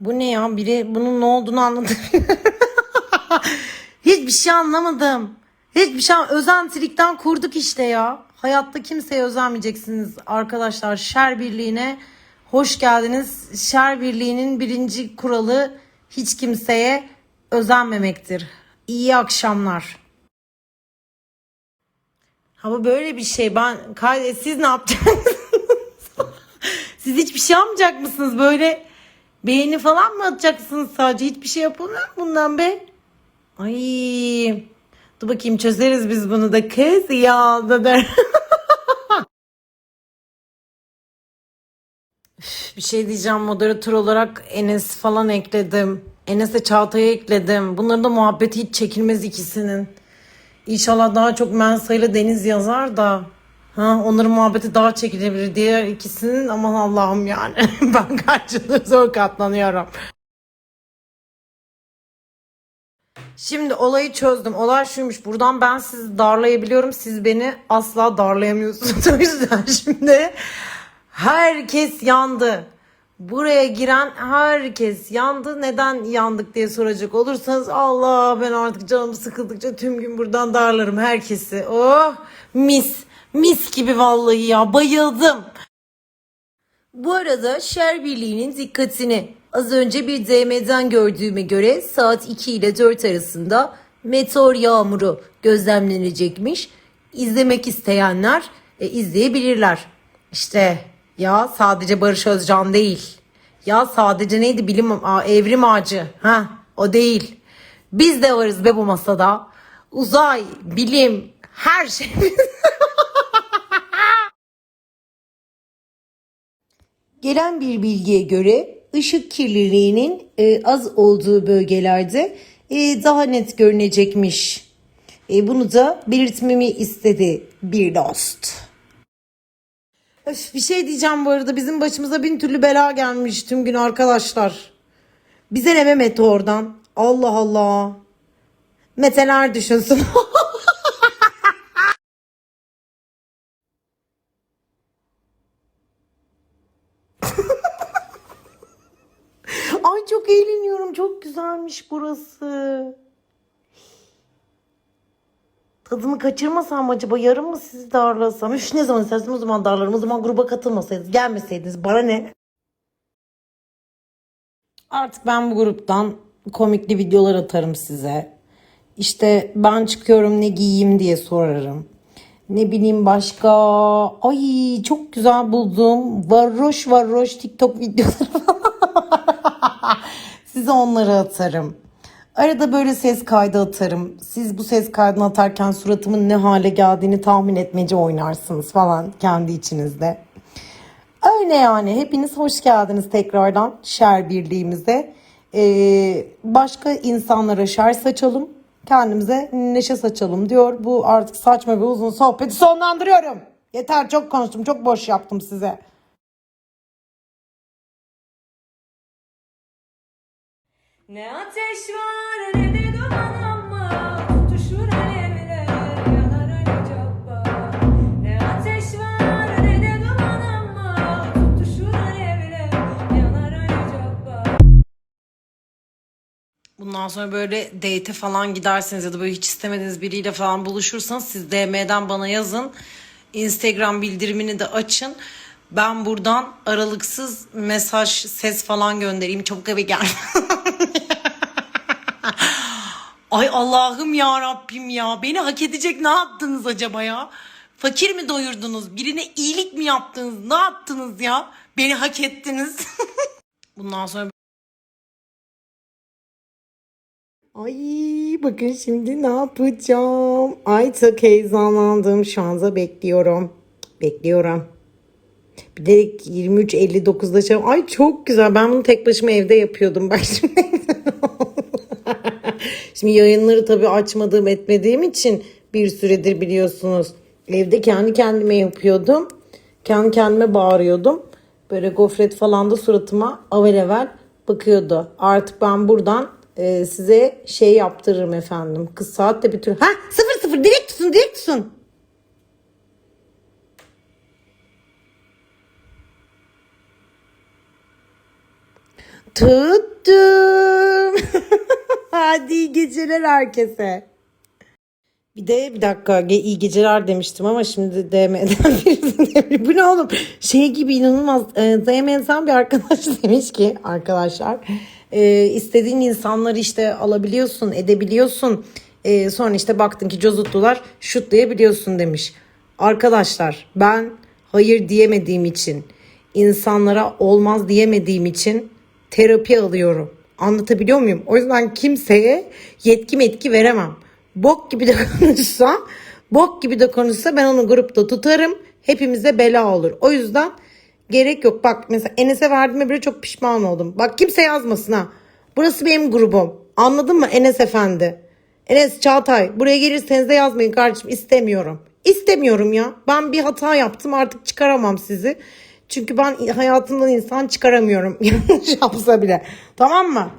Bu ne ya? Biri bunun ne olduğunu anladı. Hiçbir şey anlamadım. Hiçbir şey özentilikten kurduk işte ya. Hayatta kimseye özenmeyeceksiniz arkadaşlar. Şer birliğine hoş geldiniz. Şer birliğinin birinci kuralı hiç kimseye özenmemektir. İyi akşamlar. Bu böyle bir şey. Ben siz ne yapacaksınız? siz hiçbir şey yapmayacak mısınız? Böyle beğeni falan mı atacaksınız sadece? Hiçbir şey yapılmıyor bundan be? Ay. Dur bakayım çözeriz biz bunu da kız ya da der. Bir şey diyeceğim moderatör olarak Enes falan ekledim. Enes'e Çağatay'ı ekledim. Bunların da muhabbeti hiç çekilmez ikisinin. İnşallah daha çok Mensa ile Deniz yazar da. Ha, onların muhabbeti daha çekilebilir diğer ikisinin aman Allah'ım yani. ben karşılığı zor katlanıyorum. Şimdi olayı çözdüm. Olay şuymuş. Buradan ben sizi darlayabiliyorum. Siz beni asla darlayamıyorsunuz. o yüzden şimdi herkes yandı. Buraya giren herkes yandı. Neden yandık diye soracak olursanız Allah ben artık canım sıkıldıkça tüm gün buradan darlarım herkesi. Oh mis. Mis gibi vallahi ya bayıldım. Bu arada Şer Birliği'nin dikkatini az önce bir DM'den gördüğüme göre saat 2 ile 4 arasında meteor yağmuru gözlemlenecekmiş. İzlemek isteyenler e, izleyebilirler. İşte ya sadece Barış Özcan değil. Ya sadece neydi bilim Aa, evrim ağacı. Ha o değil. Biz de varız be bu masada. Uzay, bilim, her şey. Gelen bir bilgiye göre ışık kirliliğinin e, az olduğu bölgelerde e, daha net görünecekmiş. E, bunu da belirtmemi istedi bir dost. Öf, bir şey diyeceğim bu arada bizim başımıza bin türlü bela gelmiş tüm gün arkadaşlar. Bize ne be Mete oradan? Allah Allah. Meteler düşünsün. Ay çok eğleniyorum. Çok güzelmiş burası. Tadımı kaçırmasam acaba? Yarın mı sizi darlasam? Üf ne zaman istersem o zaman darlarım. O zaman gruba katılmasaydınız, gelmeseydiniz. Bana ne? Artık ben bu gruptan komikli videolar atarım size. İşte ben çıkıyorum ne giyeyim diye sorarım. Ne bileyim başka. Ay çok güzel buldum. Varroş varroş TikTok videoları Size onları atarım. Arada böyle ses kaydı atarım. Siz bu ses kaydını atarken suratımın ne hale geldiğini tahmin etmece oynarsınız falan kendi içinizde. Öyle yani. Hepiniz hoş geldiniz tekrardan şer birliğimize. Ee, başka insanlara şer saçalım. Kendimize neşe saçalım diyor. Bu artık saçma ve uzun sohbeti sonlandırıyorum. Yeter çok konuştum. Çok boş yaptım size. Ne ateş var ne de duman ama tutuşur. Bundan sonra böyle date falan giderseniz ya da böyle hiç istemediğiniz biriyle falan buluşursanız siz DM'den bana yazın. Instagram bildirimini de açın. Ben buradan aralıksız mesaj, ses falan göndereyim. Çabuk eve gel. Ay Allah'ım ya Rabbim ya. Beni hak edecek ne yaptınız acaba ya? Fakir mi doyurdunuz? Birine iyilik mi yaptınız? Ne yaptınız ya? Beni hak ettiniz. Bundan sonra Ay bakın şimdi ne yapacağım? Ay çok heyecanlandım. Şu anda bekliyorum. Bekliyorum. Bir de 23.59'da çalıyorum. Ay çok güzel. Ben bunu tek başıma evde yapıyordum. Bak şimdi. Şimdi yayınları tabii açmadığım etmediğim için bir süredir biliyorsunuz. Evde kendi kendime yapıyordum. Kendi kendime bağırıyordum. Böyle gofret falan da suratıma avel avel bakıyordu. Artık ben buradan e, size şey yaptırırım efendim. Kız saat de bir tür. Ha sıfır sıfır direkt tutun direkt tutun. Tut Öptüm. Hadi iyi geceler herkese. Bir de bir dakika iyi geceler demiştim ama şimdi DM'den birisi. Bu ne oğlum? Şey gibi inanılmaz. E, DM'den bir arkadaş demiş ki arkadaşlar e, istediğin insanları işte alabiliyorsun edebiliyorsun. E, sonra işte baktın ki cozuttular şutlayabiliyorsun demiş. Arkadaşlar ben hayır diyemediğim için insanlara olmaz diyemediğim için terapi alıyorum. Anlatabiliyor muyum? O yüzden kimseye yetki metki veremem. Bok gibi de konuşsa, bok gibi de konuşsa ben onu grupta tutarım. Hepimize bela olur. O yüzden gerek yok. Bak mesela Enes'e verdiğime bile çok pişman oldum. Bak kimse yazmasın ha. Burası benim grubum. Anladın mı Enes Efendi? Enes Çağatay buraya gelirseniz de yazmayın kardeşim istemiyorum. İstemiyorum ya. Ben bir hata yaptım artık çıkaramam sizi. Çünkü ben hayatımdan insan çıkaramıyorum. Yanlış yapsa bile. Tamam mı?